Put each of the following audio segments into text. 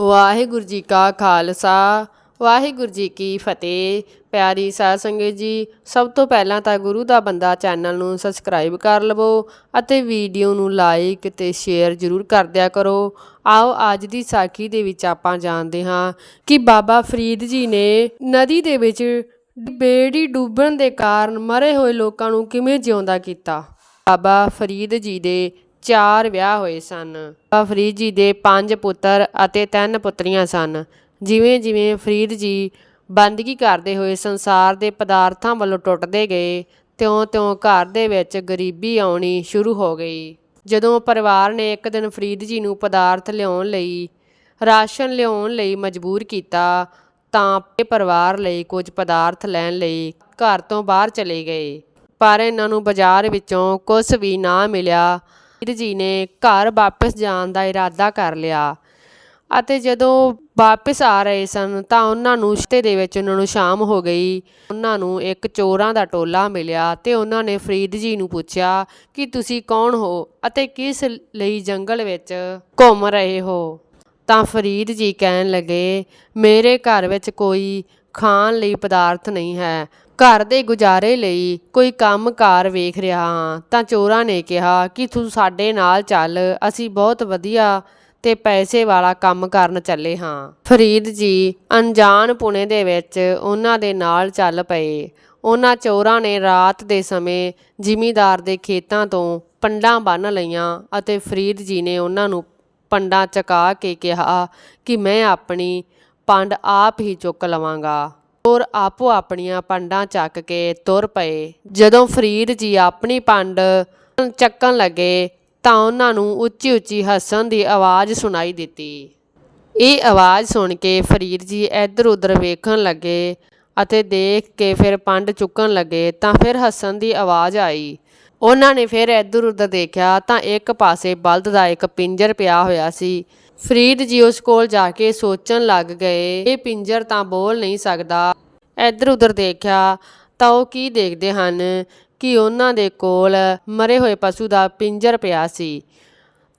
ਵਾਹਿਗੁਰੂ ਜੀ ਕਾ ਖਾਲਸਾ, ਵਾਹਿਗੁਰੂ ਜੀ ਕੀ ਫਤਿਹ। ਪਿਆਰੀ ਸਾਧ ਸੰਗਤ ਜੀ, ਸਭ ਤੋਂ ਪਹਿਲਾਂ ਤਾਂ ਗੁਰੂ ਦਾ ਬੰਦਾ ਚੈਨਲ ਨੂੰ ਸਬਸਕ੍ਰਾਈਬ ਕਰ ਲਵੋ ਅਤੇ ਵੀਡੀਓ ਨੂੰ ਲਾਈਕ ਤੇ ਸ਼ੇਅਰ ਜ਼ਰੂਰ ਕਰ ਦਿਆ ਕਰੋ। ਆਓ ਅੱਜ ਦੀ ਸਾਖੀ ਦੇ ਵਿੱਚ ਆਪਾਂ ਜਾਣਦੇ ਹਾਂ ਕਿ ਬਾਬਾ ਫਰੀਦ ਜੀ ਨੇ ਨਦੀ ਦੇ ਵਿੱਚ ਬੇੜੀ ਡੁੱਬਣ ਦੇ ਕਾਰਨ ਮਰੇ ਹੋਏ ਲੋਕਾਂ ਨੂੰ ਕਿਵੇਂ ਜਿਉਂਦਾ ਕੀਤਾ। ਬਾਬਾ ਫਰੀਦ ਜੀ ਦੇ ਚਾਰ ਵਿਆਹ ਹੋਏ ਸਨ। ਫਰੀਦ ਜੀ ਦੇ ਪੰਜ ਪੁੱਤਰ ਅਤੇ ਤਿੰਨ ਪੁੱਤਰੀਆਂ ਸਨ। ਜਿਵੇਂ ਜਿਵੇਂ ਫਰੀਦ ਜੀ ਬੰਦਗੀ ਕਰਦੇ ਹੋਏ ਸੰਸਾਰ ਦੇ ਪਦਾਰਥਾਂ ਵੱਲੋਂ ਟੁੱਟਦੇ ਗਏ ਤਿਉਂ-ਤਿਉਂ ਘਰ ਦੇ ਵਿੱਚ ਗਰੀਬੀ ਆਉਣੀ ਸ਼ੁਰੂ ਹੋ ਗਈ। ਜਦੋਂ ਪਰਿਵਾਰ ਨੇ ਇੱਕ ਦਿਨ ਫਰੀਦ ਜੀ ਨੂੰ ਪਦਾਰਥ ਲਿਆਉਣ ਲਈ, ਰਾਸ਼ਨ ਲਿਆਉਣ ਲਈ ਮਜਬੂਰ ਕੀਤਾ, ਤਾਂ ਇਹ ਪਰਿਵਾਰ ਲਈ ਕੁਝ ਪਦਾਰਥ ਲੈਣ ਲਈ ਘਰ ਤੋਂ ਬਾਹਰ ਚਲੇ ਗਏ। ਪਰ ਇਹਨਾਂ ਨੂੰ ਬਾਜ਼ਾਰ ਵਿੱਚੋਂ ਕੁਝ ਵੀ ਨਾ ਮਿਲਿਆ। ਵੀਰ ਜੀ ਨੇ ਘਰ ਵਾਪਸ ਜਾਣ ਦਾ ਇਰਾਦਾ ਕਰ ਲਿਆ। ਅਤੇ ਜਦੋਂ ਵਾਪਸ ਆ ਰਹੇ ਸਨ ਤਾਂ ਉਹਨਾਂ ਨੂੰ ਰਸਤੇ ਦੇ ਵਿੱਚ ਉਹਨਾਂ ਨੂੰ ਸ਼ਾਮ ਹੋ ਗਈ। ਉਹਨਾਂ ਨੂੰ ਇੱਕ ਚੋਰਾਂ ਦਾ ਟੋਲਾ ਮਿਲਿਆ ਤੇ ਉਹਨਾਂ ਨੇ ਫਰੀਦ ਜੀ ਨੂੰ ਪੁੱਛਿਆ ਕਿ ਤੁਸੀਂ ਕੌਣ ਹੋ ਅਤੇ ਕਿਸ ਲਈ ਜੰਗਲ ਵਿੱਚ ਘੁੰਮ ਰਹੇ ਹੋ? ਤਾਂ ਫਰੀਦ ਜੀ ਕਹਿਣ ਲੱਗੇ, ਮੇਰੇ ਘਰ ਵਿੱਚ ਕੋਈ ਖਾਣ ਲਈ ਪਦਾਰਥ ਨਹੀਂ ਹੈ। ਘਰ ਦੇ ਗੁਜ਼ਾਰੇ ਲਈ ਕੋਈ ਕੰਮ-ਕਾਰ ਵੇਖ ਰਿਹਾ ਹਾਂ, ਤਾਂ ਚੋਰਾਂ ਨੇ ਕਿਹਾ ਕਿ ਤੂੰ ਸਾਡੇ ਨਾਲ ਚੱਲ, ਅਸੀਂ ਬਹੁਤ ਵਧੀਆ ਤੇ ਪੈਸੇ ਵਾਲਾ ਕੰਮ ਕਰਨ ਚੱਲੇ ਹਾਂ। ਫਰੀਦ ਜੀ ਅਣਜਾਣ ਪੁਣੇ ਦੇ ਵਿੱਚ ਉਹਨਾਂ ਦੇ ਨਾਲ ਚੱਲ ਪਏ। ਉਹਨਾਂ ਚੋਰਾਂ ਨੇ ਰਾਤ ਦੇ ਸਮੇਂ ਜ਼ਿਮੀਦਾਰ ਦੇ ਖੇਤਾਂ ਤੋਂ ਪੰਡਾਂ ਬੰਨ ਲਈਆਂ ਅਤੇ ਫਰੀਦ ਜੀ ਨੇ ਉਹਨਾਂ ਨੂੰ ਪੰਡਾਂ ਚਕਾ ਕੇ ਕਿਹਾ ਕਿ ਮੈਂ ਆਪਣੀ ਪੰਡ ਆਪ ਹੀ ਚੁੱਕ ਲਵਾਂਗਾ। ਔਰ ਆਪੋ ਆਪਣੀਆਂ ਪੰਡਾਂ ਚੱਕ ਕੇ ਤੁਰ ਪਏ। ਜਦੋਂ ਫਰੀਦ ਜੀ ਆਪਣੀ ਪੰਡ ਚੱਕਣ ਲੱਗੇ ਤਾਂ ਉਹਨਾਂ ਨੂੰ ਉੱਚੀ ਉੱਚੀ ਹੱਸਣ ਦੀ ਆਵਾਜ਼ ਸੁਣਾਈ ਦਿੱਤੀ। ਇਹ ਆਵਾਜ਼ ਸੁਣ ਕੇ ਫਰੀਦ ਜੀ ਇੱਧਰ ਉੱਧਰ ਵੇਖਣ ਲੱਗੇ ਅਤੇ ਦੇਖ ਕੇ ਫਿਰ ਪੰਡ ਚੁੱਕਣ ਲੱਗੇ ਤਾਂ ਫਿਰ ਹੱਸਣ ਦੀ ਆਵਾਜ਼ ਆਈ। ਉਹਨਾਂ ਨੇ ਫਿਰ ਇੱਧਰ ਉੱਧਰ ਦੇਖਿਆ ਤਾਂ ਇੱਕ ਪਾਸੇ ਬਲਦ ਦਾ ਇੱਕ ਪਿੰਜਰ ਪਿਆ ਹੋਇਆ ਸੀ। ਫਰੀਦ ਜੀ ਉਸ ਕੋਲ ਜਾ ਕੇ ਸੋਚਣ ਲੱਗ ਗਏ, ਇਹ ਪਿੰਜਰ ਤਾਂ ਬੋਲ ਨਹੀਂ ਸਕਦਾ। ਇੱਧਰ ਉੱਧਰ ਦੇਖਿਆ ਤਾਂ ਉਹ ਕੀ ਦੇਖਦੇ ਹਨ ਕਿ ਉਹਨਾਂ ਦੇ ਕੋਲ ਮਰੇ ਹੋਏ ਪਸ਼ੂ ਦਾ ਪਿੰਜਰ ਪਿਆ ਸੀ।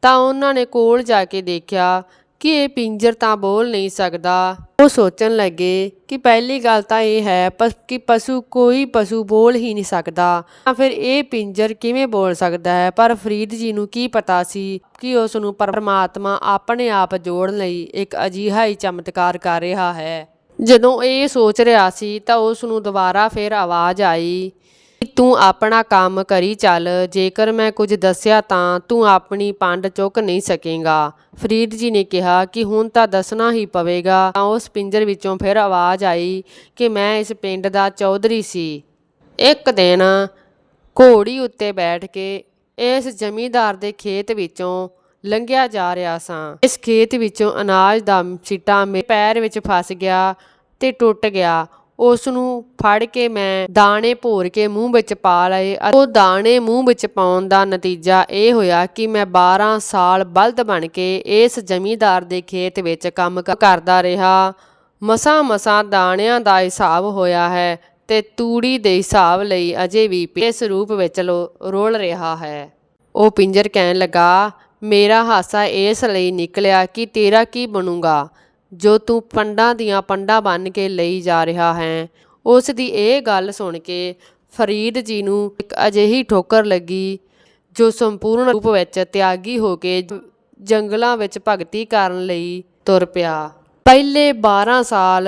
ਤਾਂ ਉਹਨਾਂ ਨੇ ਕੋਲ ਜਾ ਕੇ ਦੇਖਿਆ ਕਿ ਇਹ ਪਿੰਜਰ ਤਾਂ ਬੋਲ ਨਹੀਂ ਸਕਦਾ। ਉਹ ਸੋਚਣ ਲੱਗੇ ਕਿ ਪਹਿਲੀ ਗੱਲ ਤਾਂ ਇਹ ਹੈ ਪਸ ਕਿ ਪਸ਼ੂ ਕੋਈ ਪਸ਼ੂ ਬੋਲ ਹੀ ਨਹੀਂ ਸਕਦਾ। ਤਾਂ ਫਿਰ ਇਹ ਪਿੰਜਰ ਕਿਵੇਂ ਬੋਲ ਸਕਦਾ ਹੈ? ਪਰ ਫਰੀਦ ਜੀ ਨੂੰ ਕੀ ਪਤਾ ਸੀ ਕਿ ਉਸ ਨੂੰ ਪਰਮਾਤਮਾ ਆਪਣੇ ਆਪ ਜੋੜਨ ਲਈ ਇੱਕ ਅਜੀਹਾ ਹੀ ਚਮਤਕਾਰ ਕਰ ਰਿਹਾ ਹੈ। ਜਦੋਂ ਇਹ ਸੋਚ ਰਿਹਾ ਸੀ ਤਾਂ ਉਸ ਨੂੰ ਦੁਬਾਰਾ ਫਿਰ ਆਵਾਜ਼ ਆਈ। ਤੂੰ ਆਪਣਾ ਕੰਮ ਕਰੀ ਚੱਲ, ਜੇਕਰ ਮੈਂ ਕੁਝ ਦੱਸਿਆ ਤਾਂ ਤੂੰ ਆਪਣੀ ਪੰਡ ਚੁੱਕ ਨਹੀਂ ਸਕੇਗਾ। ਫਰੀਦ ਜੀ ਨੇ ਕਿਹਾ ਕਿ ਹੁਣ ਤਾਂ ਦੱਸਣਾ ਹੀ ਪਵੇਗਾ। ਤਾਂ ਉਸ ਪਿੰਜਰ ਵਿੱਚੋਂ ਫਿਰ ਆਵਾਜ਼ ਆਈ ਕਿ ਮੈਂ ਇਸ ਪਿੰਡ ਦਾ ਚੌਧਰੀ ਸੀ। ਇੱਕ ਦਿਨ ਘੋੜੀ ਉੱਤੇ ਬੈਠ ਕੇ ਇਸ ਜ਼ਮੀਂਦਾਰ ਦੇ ਖੇਤ ਵਿੱਚੋਂ ਲੰਘਿਆ ਜਾ ਰਿਹਾ ਸਾਂ। ਇਸ ਖੇਤ ਵਿੱਚੋਂ ਅਨਾਜ ਦਾ ਛਿੱਟਾ ਮੇਰੇ ਪੈਰ ਵਿੱਚ ਫਸ ਗਿਆ ਤੇ ਟੁੱਟ ਗਿਆ। ਉਸ ਨੂੰ ਫੜ ਕੇ ਮੈਂ ਦਾਣੇ ਭੋਰ ਕੇ ਮੂੰਹ ਵਿੱਚ ਪਾ ਲਏ ਉਹ ਦਾਣੇ ਮੂੰਹ ਵਿੱਚ ਪਾਉਣ ਦਾ ਨਤੀਜਾ ਇਹ ਹੋਇਆ ਕਿ ਮੈਂ 12 ਸਾਲ ਬਲਦ ਬਣ ਕੇ ਇਸ ਜ਼ਮੀਂਦਾਰ ਦੇ ਖੇਤ ਵਿੱਚ ਕੰਮ ਕਰਦਾ ਰਿਹਾ। ਮਸਾਂ ਮਸਾਂ ਦਾਣਿਆਂ ਦਾ ਹਿਸਾਬ ਹੋਇਆ ਹੈ ਤੇ ਤੂੜੀ ਦੇ ਹਿਸਾਬ ਲਈ ਅਜੇ ਵੀ ਇਸ ਰੂਪ ਵਿੱਚ ਲੋ- ਰੋਲ ਰਿਹਾ ਹੈ। ਉਹ ਪਿੰਜਰ ਕਹਿਣ ਲੱਗਾ, ਮੇਰਾ ਹਾਸਾ ਇਸ ਲਈ ਨਿਕਲਿਆ ਕਿ ਤੇਰਾ ਕੀ ਬਣੂਗਾ? ਜੋ ਤੂੰ ਪੰਡਾਂ ਦੀਆਂ ਪੰਡਾਂ ਬਣ ਕੇ ਲਈ ਜਾ ਰਿਹਾ ਹੈ। ਉਸ ਦੀ ਇਹ ਗੱਲ ਸੁਣ ਕੇ ਫਰੀਦ ਜੀ ਨੂੰ ਇੱਕ ਅਜਿਹੀ ਠੋਕਰ ਲੱਗੀ, ਜੋ ਸੰਪੂਰਨ ਰੂਪ ਵਿੱਚ ਤਿਆਗੀ ਹੋ ਕੇ ਜੰਗਲਾਂ ਵਿੱਚ ਭਗਤੀ ਕਰਨ ਲਈ ਤੁਰ ਪਿਆ। ਪਹਿਲੇ 12 ਸਾਲ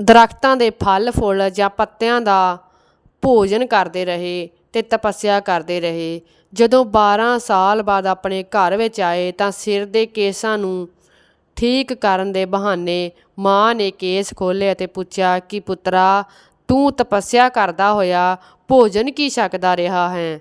ਦਰਖਤਾਂ ਦੇ ਫਲ, ਫੁੱਲ ਜਾਂ ਪੱਤਿਆਂ ਦਾ ਭੋਜਨ ਕਰਦੇ ਰਹੇ ਤੇ ਤਪੱਸਿਆ ਕਰਦੇ ਰਹੇ। ਜਦੋਂ 12 ਸਾਲ ਬਾਅਦ ਆਪਣੇ ਘਰ ਵਿੱਚ ਆਏ ਤਾਂ ਸਿਰ ਦੇ ਕੇਸਾਂ ਨੂੰ ਠੀਕ ਕਰਨ ਦੇ ਬਹਾਨੇ ਮਾਂ ਨੇ ਕੇਸ ਖੋਲ੍ਹੇ ਅਤੇ ਪੁੱਛਿਆ ਕਿ ਪੁੱਤਰਾ, ਤੂੰ ਤਪੱਸਿਆ ਕਰਦਾ ਹੋਇਆ ਭੋਜਨ ਕੀ ਛਕਦਾ ਰਿਹਾ ਹੈ?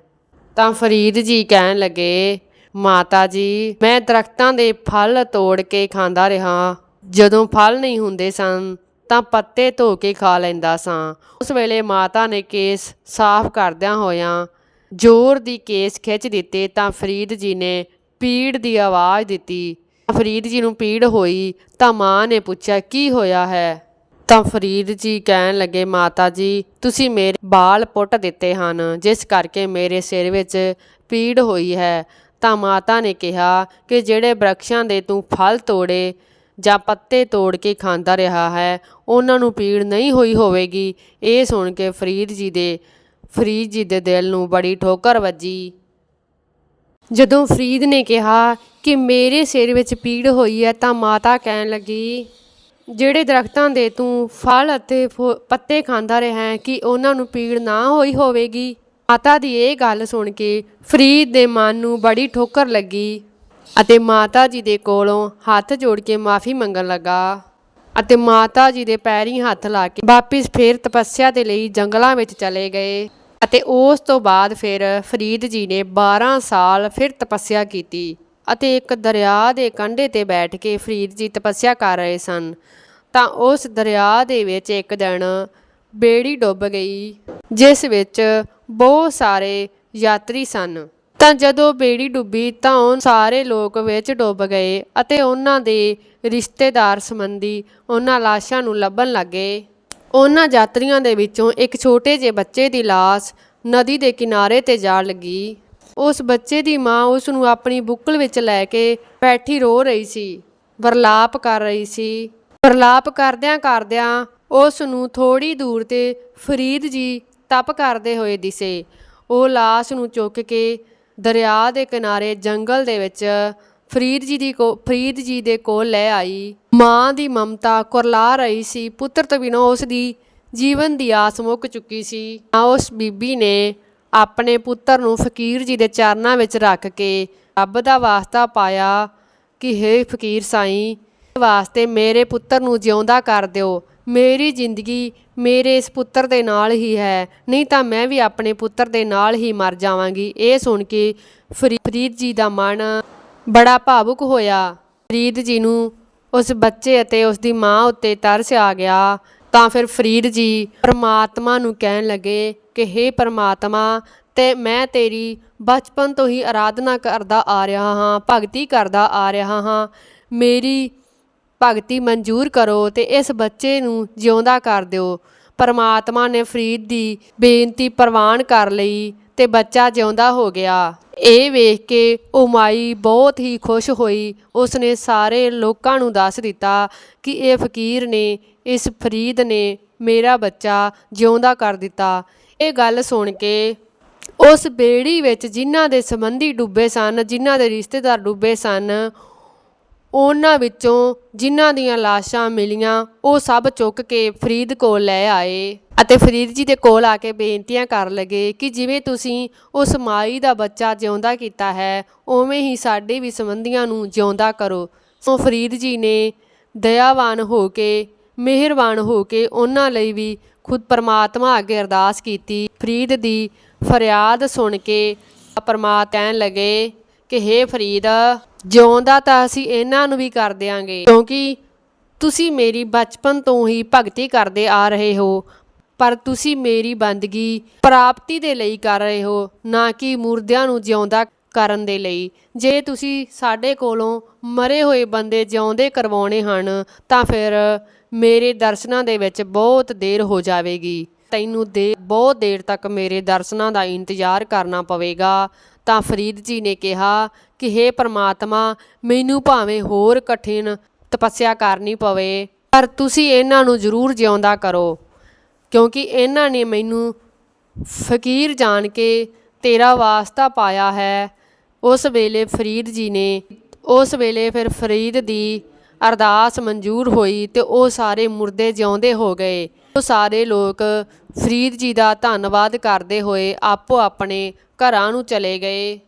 ਤਾਂ ਫਰੀਦ ਜੀ ਕਹਿਣ ਲੱਗੇ, ਮਾਤਾ ਜੀ, ਮੈਂ ਦਰਖਤਾਂ ਦੇ ਫਲ ਤੋੜ ਕੇ ਖਾਂਦਾ ਰਿਹਾ। ਜਦੋਂ ਫਲ ਨਹੀਂ ਹੁੰਦੇ ਸਨ, ਤਾਂ ਪੱਤੇ ਧੋ ਕੇ ਖਾ ਲੈਂਦਾ ਸਾਂ। ਉਸ ਵੇਲੇ ਮਾਤਾ ਨੇ ਕੇਸ ਸਾਫ਼ ਕਰਦਿਆਂ ਹੋਇਆਂ ਜ਼ੋਰ ਦੀ ਕੇਸ ਖਿੱਚ ਦਿੱਤੇ ਤਾਂ ਫਰੀਦ ਜੀ ਨੇ ਪੀੜ ਦੀ ਆਵਾਜ਼ ਦਿੱਤੀ ਫਰੀਦ ਜੀ ਨੂੰ ਪੀੜ ਹੋਈ ਤਾਂ ਮਾਂ ਨੇ ਪੁੱਛਿਆ, ਕੀ ਹੋਇਆ ਹੈ? ਤਾਂ ਫਰੀਦ ਜੀ ਕਹਿਣ ਲੱਗੇ, ਮਾਤਾ ਜੀ, ਤੁਸੀਂ ਮੇਰੇ ਬਾਲ ਪੁੱਟ ਦਿੱਤੇ ਹਨ, ਜਿਸ ਕਰਕੇ ਮੇਰੇ ਸਿਰ ਵਿੱਚ ਪੀੜ ਹੋਈ ਹੈ। ਤਾਂ ਮਾਤਾ ਨੇ ਕਿਹਾ ਕਿ ਜਿਹੜੇ ਬਰਖਸ਼ਾਂ ਦੇ ਤੂੰ ਫਲ ਤੋੜੇ ਜਾਂ ਪੱਤੇ ਤੋੜ ਕੇ ਖਾਂਦਾ ਰਿਹਾ ਹੈ, ਉਹਨਾਂ ਨੂੰ ਪੀੜ ਨਹੀਂ ਹੋਈ ਹੋਵੇਗੀ। ਇਹ ਸੁਣ ਕੇ ਫਰੀਦ ਜੀ ਦੇ ਫਰੀਦ ਜੀ ਦੇ ਦਿਲ ਨੂੰ ਬੜੀ ਠੋਕਰ ਵੱਜੀ। ਜਦੋਂ ਫਰੀਦ ਨੇ ਕਿਹਾ ਕਿ ਮੇਰੇ ਸਿਰ ਵਿੱਚ ਪੀੜ ਹੋਈ ਹੈ ਤਾਂ ਮਾਤਾ ਕਹਿਣ ਲੱਗੀ, ਜਿਹੜੇ ਦਰਖਤਾਂ ਦੇ ਤੂੰ ਫਲ ਅਤੇ ਫੁ- ਪੱਤੇ ਖਾਂਦਾ ਰਿਹਾ ਹੈ, ਕਿ ਉਹਨਾਂ ਨੂੰ ਪੀੜ ਨਾ ਹੋਈ ਹੋਵੇਗੀ? ਮਾਤਾ ਦੀ ਇਹ ਗੱਲ ਸੁਣ ਕੇ ਫਰੀਦ ਦੇ ਮਨ ਨੂੰ ਬੜੀ ਠੋਕਰ ਲੱਗੀ ਅਤੇ ਮਾਤਾ ਜੀ ਦੇ ਕੋਲੋਂ ਹੱਥ ਜੋੜ ਕੇ ਮਾਫੀ ਮੰਗਣ ਲੱਗਾ ਅਤੇ ਮਾਤਾ ਜੀ ਦੇ ਪੈਰੀਂ ਹੱਥ ਲਾ ਕੇ ਵਾਪਿਸ ਫੇਰ ਤਪੱਸਿਆ ਦੇ ਲਈ ਜੰਗਲਾਂ ਵਿੱਚ ਚਲੇ ਗਏ। ਅਤੇ ਉਸ ਤੋਂ ਬਾਅਦ ਫਿਰ ਫਰੀਦ ਜੀ ਨੇ 12 ਸਾਲ ਫਿਰ ਤਪੱਸਿਆ ਕੀਤੀ ਅਤੇ ਇੱਕ ਦਰਿਆ ਦੇ ਕੰਢੇ ਤੇ ਬੈਠ ਕੇ ਫਰੀਦ ਜੀ ਤਪੱਸਿਆ ਕਰ ਰਹੇ ਸਨ। ਤਾਂ ਉਸ ਦਰਿਆ ਦੇ ਵਿੱਚ ਇੱਕ ਦਿਨ ਬੇੜੀ ਡੁੱਬ ਗਈ, ਜਿਸ ਵਿੱਚ ਬਹੁਤ ਸਾਰੇ ਯਾਤਰੀ ਸਨ। ਤਾਂ ਜਦੋਂ ਬੇੜੀ ਡੁੱਬੀ ਤਾਂ ਉਹ ਸਾਰੇ ਲੋਕ ਵਿੱਚ ਡੁੱਬ ਗਏ ਅਤੇ ਉਹਨਾਂ ਦੇ ਰਿਸ਼ਤੇਦਾਰ ਸੰਬੰਧੀ ਉਹਨਾਂ ਲਾਸ਼ਾਂ ਨੂੰ ਲੱਭਣ ਲੱਗੇ। ਉਹਨਾਂ ਯਾਤਰੀਆਂ ਦੇ ਵਿੱਚੋਂ ਇੱਕ ਛੋਟੇ ਜਿਹੇ ਬੱਚੇ ਦੀ ਲਾਸ਼ ਨਦੀ ਦੇ ਕਿਨਾਰੇ ਤੇ ਜਾ ਲੱਗੀ। ਉਸ ਬੱਚੇ ਦੀ ਮਾਂ ਉਸ ਨੂੰ ਆਪਣੀ ਬੁੱਕਲ ਵਿੱਚ ਲੈ ਕੇ ਬੈਠੀ ਰੋ ਰਹੀ ਸੀ, ਵਰਲਾਪ ਕਰ ਰਹੀ ਸੀ। ਵਰਲਾਪ ਕਰਦਿਆਂ ਕਰਦਿਆਂ ਉਸ ਨੂੰ ਥੋੜੀ ਦੂਰ ਤੇ ਫਰੀਦ ਜੀ ਤਪ ਕਰਦੇ ਹੋਏ ਦਿਸੇ। ਉਹ ਲਾਸ਼ ਨੂੰ ਚੁੱਕ ਕੇ ਦਰਿਆ ਦੇ ਕਿਨਾਰੇ ਜੰਗਲ ਦੇ ਵਿੱਚ ਫਰੀਦ ਜੀ ਦੀ ਕੋ ਫਰੀਦ ਜੀ ਦੇ ਕੋਲ ਲੈ ਆਈ। ਮਾਂ ਦੀ ਮਮਤਾ ਕੁਰਲਾ ਰਹੀ ਸੀ। ਪੁੱਤਰ ਤੋਂ ਬਿਨਾਂ ਉਸ ਦੀ ਜੀਵਨ ਦੀ ਆਸ ਮੁੱਕ ਚੁੱਕੀ ਸੀ। ਉਸ ਬੀਬੀ ਨੇ ਆਪਣੇ ਪੁੱਤਰ ਨੂੰ ਫਕੀਰ ਜੀ ਦੇ ਚਰਨਾਂ ਵਿੱਚ ਰੱਖ ਕੇ ਰੱਬ ਦਾ ਵਾਸਤਾ ਪਾਇਆ ਕਿ, ਹੇ ਫਕੀਰ ਸਾਈਂ ਵਾਸਤੇ ਮੇਰੇ ਪੁੱਤਰ ਨੂੰ ਜਿਉਂਦਾ ਕਰ ਦਿਓ। ਮੇਰੀ ਜ਼ਿੰਦਗੀ ਮੇਰੇ ਇਸ ਪੁੱਤਰ ਦੇ ਨਾਲ ਹੀ ਹੈ। ਨਹੀਂ ਤਾਂ ਮੈਂ ਵੀ ਆਪਣੇ ਪੁੱਤਰ ਦੇ ਨਾਲ ਹੀ ਮਰ ਜਾਵਾਂਗੀ। ਇਹ ਸੁਣ ਕੇ ਫਰੀ- ਫਰੀਦ ਜੀ ਦਾ ਮਨ ਬੜਾ ਭਾਵੁਕ ਹੋਇਆ। ਫਰੀਦ ਜੀ ਨੂੰ ਉਸ ਬੱਚੇ ਅਤੇ ਉਸ ਦੀ ਮਾਂ ਉੱਤੇ ਤਰਸ ਆ ਗਿਆ। ਤਾਂ ਫਿਰ ਫਰੀਦ ਜੀ ਪਰਮਾਤਮਾ ਨੂੰ ਕਹਿਣ ਲੱਗੇ ਕਿ, ਹੇ ਪਰਮਾਤਮਾ, ਤੇ ਮੈਂ ਤੇਰੀ ਬਚਪਨ ਤੋਂ ਹੀ ਆਰਾਧਨਾ ਕਰਦਾ ਆ ਰਿਹਾ ਹਾਂ, ਭਗਤੀ ਕਰਦਾ ਆ ਰਿਹਾ ਹਾਂ। ਮੇਰੀ ਭਗਤੀ ਮਨਜ਼ੂਰ ਕਰੋ ਤੇ ਇਸ ਬੱਚੇ ਨੂੰ ਜਿਉਂਦਾ ਕਰ ਦਿਓ। ਪਰਮਾਤਮਾ ਨੇ ਫਰੀਦ ਦੀ ਬੇਨਤੀ ਪ੍ਰਵਾਨ ਕਰ ਲਈ। ਤੇ ਬੱਚਾ ਜਿਉਂਦਾ ਹੋ ਗਿਆ। ਇਹ ਵੇਖ ਕੇ ਉਹ ਮਾਈ ਬਹੁਤ ਹੀ ਖੁਸ਼ ਹੋਈ। ਉਸਨੇ ਸਾਰੇ ਲੋਕਾਂ ਨੂੰ ਦੱਸ ਦਿੱਤਾ ਕਿ ਇਹ ਫਕੀਰ ਨੇ, ਇਸ ਫਰੀਦ ਨੇ ਮੇਰਾ ਬੱਚਾ ਜਿਉਂਦਾ ਕਰ ਦਿੱਤਾ। ਇਹ ਗੱਲ ਸੁਣ ਕੇ ਉਸ ਬੇੜੀ ਵਿੱਚ ਜਿਨ੍ਹਾਂ ਦੇ ਸੰਬੰਧੀ ਡੁੱਬੇ ਸਨ, ਜਿਨ੍ਹਾਂ ਦੇ ਰਿਸ਼ਤੇਦਾਰ ਡੁੱਬੇ ਸਨ ਉਹਨਾਂ ਵਿੱਚੋਂ ਜਿਨ੍ਹਾਂ ਦੀਆਂ ਲਾਸ਼ਾਂ ਮਿਲੀਆਂ, ਉਹ ਸਭ ਚੁੱਕ ਕੇ ਫਰੀਦ ਕੋਲ ਲੈ ਆਏ ਅਤੇ ਫਰੀਦ ਜੀ ਦੇ ਕੋਲ ਆ ਕੇ ਬੇਨਤੀਆਂ ਕਰਨ ਲੱਗੇ ਕਿ ਜਿਵੇਂ ਤੁਸੀਂ ਉਸ ਮਾਈ ਦਾ ਬੱਚਾ ਜਿਉਂਦਾ ਕੀਤਾ ਹੈ, ਉਵੇਂ ਹੀ ਸਾਡੇ ਵੀ ਸੰਬੰਧੀਆਂ ਨੂੰ ਜਿਉਂਦਾ ਕਰੋ। ਸੋ ਫਰੀਦ ਜੀ ਨੇ ਦਇਆਵਾਨ ਹੋ ਕੇ, ਮਿਹਰਬਾਨ ਹੋ ਕੇ ਉਹਨਾਂ ਲਈ ਵੀ ਖੁਦ ਪਰਮਾਤਮਾ ਅੱਗੇ ਅਰਦਾਸ ਕੀਤੀ। ਫਰੀਦ ਦੀ ਫਰਿਆਦ ਸੁਣ ਕੇ ਪਰਮਾਤਮਾ ਕਹਿਣ ਲੱਗੇ ਕਿ ਹੇ ਫਰੀਦ, ਜਿਉਂਦਾ ਤਾਂ ਅਸੀਂ ਇਹਨਾਂ ਨੂੰ ਵੀ ਕਰ ਦਿਆਂਗੇ, ਕਿਉਂਕਿ ਤੁਸੀਂ ਮੇਰੀ ਬਚਪਨ ਤੋਂ ਹੀ ਭਗਤੀ ਕਰਦੇ ਆ ਰਹੇ ਹੋ, ਪਰ ਤੁਸੀਂ ਮੇਰੀ ਬੰਦਗੀ ਪ੍ਰਾਪਤੀ ਦੇ ਲਈ ਕਰ ਰਹੇ ਹੋ, ਨਾ ਕਿ ਮੁਰਦਿਆਂ ਨੂੰ ਜਿਉਂਦਾ ਕਰਨ ਦੇ ਲਈ। ਜੇ ਤੁਸੀਂ ਸਾਡੇ ਕੋਲੋਂ ਮਰੇ ਹੋਏ ਬੰਦੇ ਜਿਉਂਦੇ ਕਰਵਾਉਣੇ ਹਨ, ਤਾਂ ਫਿਰ ਮੇਰੇ ਦਰਸ਼ਨਾਂ ਦੇ ਵਿੱਚ ਬਹੁਤ ਦੇਰ ਹੋ ਜਾਵੇਗੀ। ਤੈਨੂੰ ਦੇ ਬਹੁਤ ਦੇਰ ਤੱਕ ਮੇਰੇ ਦਰਸ਼ਨਾਂ ਦਾ ਇੰਤਜ਼ਾਰ ਕਰਨਾ ਪਵੇਗਾ। ਤਾਂ ਫਰੀਦ ਜੀ ਨੇ ਕਿਹਾ ਕਿ, ਹੇ ਪ੍ਰਮਾਤਮਾ, ਮੈਨੂੰ ਭਾਵੇਂ ਹੋਰ ਕਠਿਨ ਤਪੱਸਿਆ ਕਰਨੀ ਪਵੇ, ਪਰ ਤੁਸੀਂ ਇਹਨਾਂ ਨੂੰ ਜ਼ਰੂਰ ਜਿਉਂਦਾ ਕਰੋ, ਕਿਉਂਕਿ ਇਹਨਾਂ ਨੇ ਮੈਨੂੰ ਫਕੀਰ ਜਾਣ ਕੇ ਤੇਰਾ ਵਾਸਤਾ ਪਾਇਆ ਹੈ। ਉਸ ਵੇਲੇ ਫਰੀਦ ਜੀ ਨੇ, ਉਸ ਵੇਲੇ ਫਿਰ ਫਰੀਦ ਦੀ ਅਰਦਾਸ ਮਨਜ਼ੂਰ ਹੋਈ ਤੇ ਉਹ ਸਾਰੇ ਮੁਰਦੇ ਜਿਉਂਦੇ ਹੋ ਗਏ। ਉਹ ਸਾਰੇ ਲੋਕ ਫਰੀਦ ਜੀ ਦਾ ਧੰਨਵਾਦ ਕਰਦੇ ਹੋਏ ਆਪੋ ਆਪਣੇ ਘਰਾਂ ਨੂੰ ਚਲੇ ਗਏ।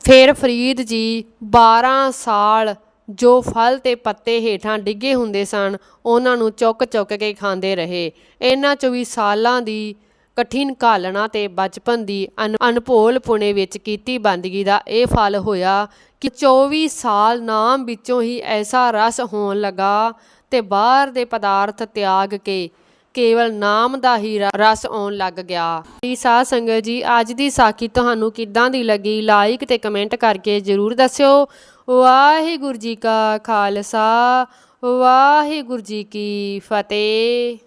ਫਿਰ ਫਰੀਦ ਜੀ 12 ਸਾਲ ਜੋ ਫਲ ਤੇ ਪੱਤੇ ਹੇਠਾਂ ਡਿੱਗੇ ਹੁੰਦੇ ਸਨ, ਉਹਨਾਂ ਨੂੰ ਚੁੱਕ ਚੁੱਕ ਕੇ ਖਾਂਦੇ ਰਹੇ। ਇਹਨਾਂ 24 ਸਾਲਾਂ ਦੀ ਕਠਿਨ ਘਾਲਣਾ ਤੇ ਬਚਪਨ ਦੀ ਅਨ- ਅਨਭੋਲ ਪੁਣੇ ਵਿੱਚ ਕੀਤੀ ਬੰਦਗੀ ਦਾ ਇਹ ਫਲ ਹੋਇਆ ਕਿ 24 ਸਾਲ ਨਾਮ ਵਿੱਚੋਂ ਹੀ ਐਸਾ ਰਸ ਹੋਣ ਲੱਗਾ ਤੇ ਬਾਹਰ ਦੇ ਪਦਾਰਥ ਤਿਆਗ ਕੇ ਕੇਵਲ ਨਾਮ ਦਾ ਹੀ ਰਸ ਆਉਣ ਲੱਗ ਗਿਆ। ਜੀ ਸਾਧ ਸੰਗਤ ਜੀ, ਅੱਜ ਦੀ ਸਾਖੀ ਤੁਹਾਨੂੰ ਕਿੱਦਾਂ ਦੀ ਲੱਗੀ? ਲਾਈਕ ਤੇ ਕਮੈਂਟ ਕਰਕੇ ਜਰੂਰ ਦੱਸਿਓ। ਵਾਹਿਗੁਰੂ ਜੀ ਕਾ ਖਾਲਸਾ, ਵਾਹਿਗੁਰੂ ਜੀ ਕੀ ਫਤਿਹ।